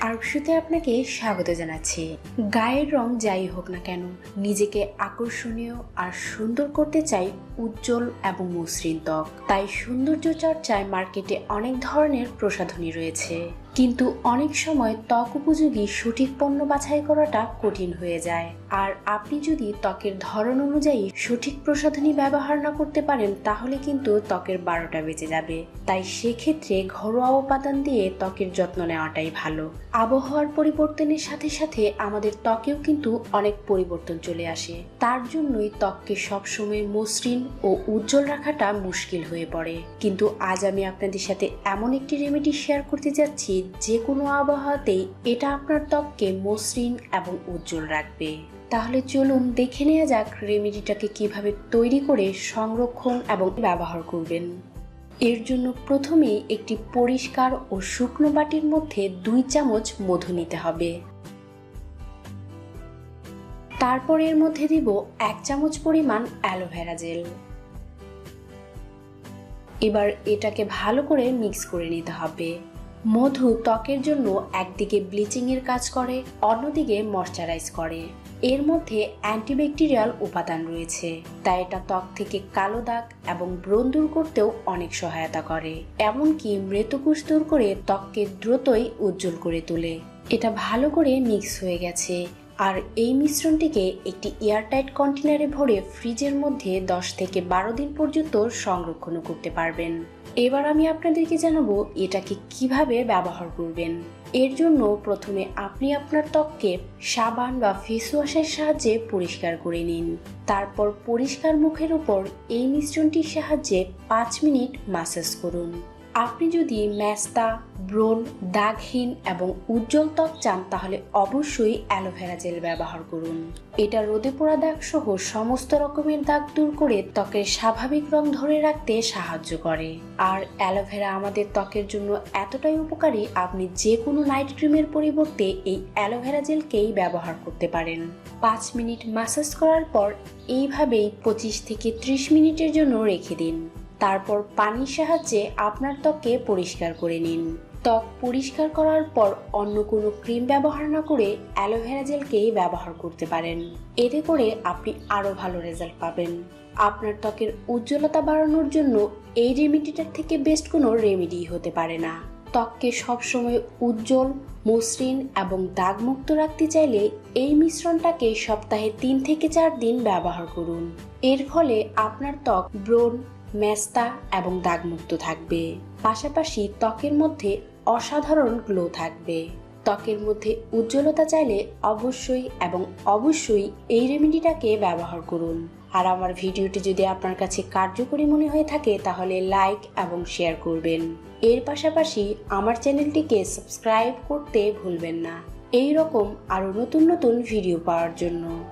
আরশুতে আপনাকে স্বাগত জানাচ্ছি। গায়ের রং যাই হোক না কেন, নিজেকে আকর্ষণীয় আর সুন্দর করতে চাই উজ্জ্বল এবং মসৃণ ত্বক। তাই সৌন্দর্য চর্চায় মার্কেটে অনেক ধরনের প্রসাধনী রয়েছে। কিন্তু অনেক সময় ত্বক উপযোগী সঠিক পণ্য বাছাই করাটা কঠিন হয়ে যায়। আর আপনি যদি ত্বকের ধরন অনুযায়ী সঠিক প্রসাধনী ব্যবহার না করতে পারেন, তাহলে কিন্তু ত্বকের বারোটা বেঁচে যাবে। তাই সেক্ষেত্রে ঘরোয়া উপাদান দিয়ে ত্বকের যত্ন নেওয়াটাই ভালো। আবহাওয়ার পরিবর্তনের সাথে সাথে আমাদের ত্বকেও কিন্তু অনেক পরিবর্তন চলে আসে। তার জন্যই ত্বককে সবসময় মসৃণ ও উজ্জ্বল রাখাটা মুশকিল হয়ে পড়ে। কিন্তু আজ আমি আপনাদের সাথে এমন একটি রেমেডি শেয়ার করতে যাচ্ছি যে কোনো আবহাওয়াতেই এটা আপনার ত্বককে মসৃণ এবং উজ্জ্বল রাখবে। তাহলে চলুন দেখে নেওয়া যাক রেমেডিটাকে কীভাবে তৈরি করে সংরক্ষণ এবং ব্যবহার করবেন। এর জন্য প্রথমেই একটি পরিষ্কার ও শুকনো বাটির মধ্যে দুই চামচ মধু নিতে হবে। তারপর এর মধ্যে দিব এক চামচ পরিমাণ অ্যালোভেরা জেল। এবার এটাকে ভালো করে মিক্স করে নিতে হবে। মধু ত্বকের জন্য একদিকে ব্লিচিংয়ের কাজ করে, অন্যদিকে ময়শ্চারাইজ করে। এর মধ্যে অ্যান্টিব্যাকটেরিয়াল উপাদান রয়েছে, তাই এটা ত্বক থেকে কালো দাগ এবং ব্রণ দূর করতেও অনেক সহায়তা করে। এমনকি মৃতকুষ দূর করে ত্বককে দ্রুতই উজ্জ্বল করে তোলে। এটা ভালো করে মিক্স হয়ে গেছে। আর এই মিশ্রণটিকে একটি এয়ারটাইট কন্টেনারে ভরে ফ্রিজের মধ্যে দশ থেকে বারো দিন পর্যন্ত সংরক্ষণ করতে পারবেন। এবার আমি আপনাদেরকে জানাব এটাকে কীভাবে ব্যবহার করবেন। এর জন্য প্রথমে আপনি আপনার ত্বককে সাবান বা ফেস ওয়াশের সাহায্যে পরিষ্কার করে নিন। তারপর পরিষ্কার মুখের উপর এই মিশ্রণটির সাহায্যে পাঁচ মিনিট মাসাজ করুন। আপনি যদি ম্যাস্তা ব্রণ, দাগহীন এবং উজ্জ্বল ত্বক চান, তাহলে অবশ্যই অ্যালোভেরা জেল ব্যবহার করুন। এটা রোদে পোড়া দাগ সহ সমস্ত রকমের দাগ দূর করে ত্বকের স্বাভাবিক রং ধরে রাখতে সাহায্য করে। আর অ্যালোভেরা আমাদের ত্বকের জন্য এতটাই উপকারী, আপনি যে কোনো নাইট ক্রিমের পরিবর্তে এই অ্যালোভেরা জেলকেই ব্যবহার করতে পারেন। পাঁচ মিনিট মাসাজ করার পর এইভাবেই পঁচিশ থেকে ত্রিশ মিনিটের জন্য রেখে দিন। তারপর পানির সাহায্যে আপনার ত্বককে পরিষ্কার করে নিন। ত্বক পরিষ্কার করার পর অন্য কোনো ক্রিম ব্যবহার না করে অ্যালোভেরা জেলকেই ব্যবহার করতে পারেন। এতে করে আপনি আরও ভালো রেজাল্ট পাবেন। আপনার ত্বকের উজ্জ্বলতা বাড়ানোর জন্য এই রেমেডিটার থেকে বেস্ট কোনো রেমেডি হতে পারে না। ত্বককে সবসময় উজ্জ্বল, মসৃণ এবং দাগমুক্ত রাখতে চাইলে এই মিশ্রণটাকে সপ্তাহে তিন থেকে চার দিন ব্যবহার করুন। এর ফলে আপনার ত্বক ব্রণ মেস্তা এবং দাগমুক্ত থাকবে। পাশাপাশি ত্বকের মধ্যে অসাধারণ গ্লো থাকবে। ত্বকের মধ্যে উজ্জ্বলতা চাইলে অবশ্যই এবং অবশ্যই এই রেমেডিটাকে ব্যবহার করুন। আর আমার ভিডিওটি যদি আপনার কাছে কার্যকরী মনে হয়ে থাকে, তাহলে লাইক এবং শেয়ার করবেন। এর পাশাপাশি আমার চ্যানেলটিকে সাবস্ক্রাইব করতে ভুলবেন না। এই রকম আরও নতুন নতুন ভিডিও পাওয়ার জন্য।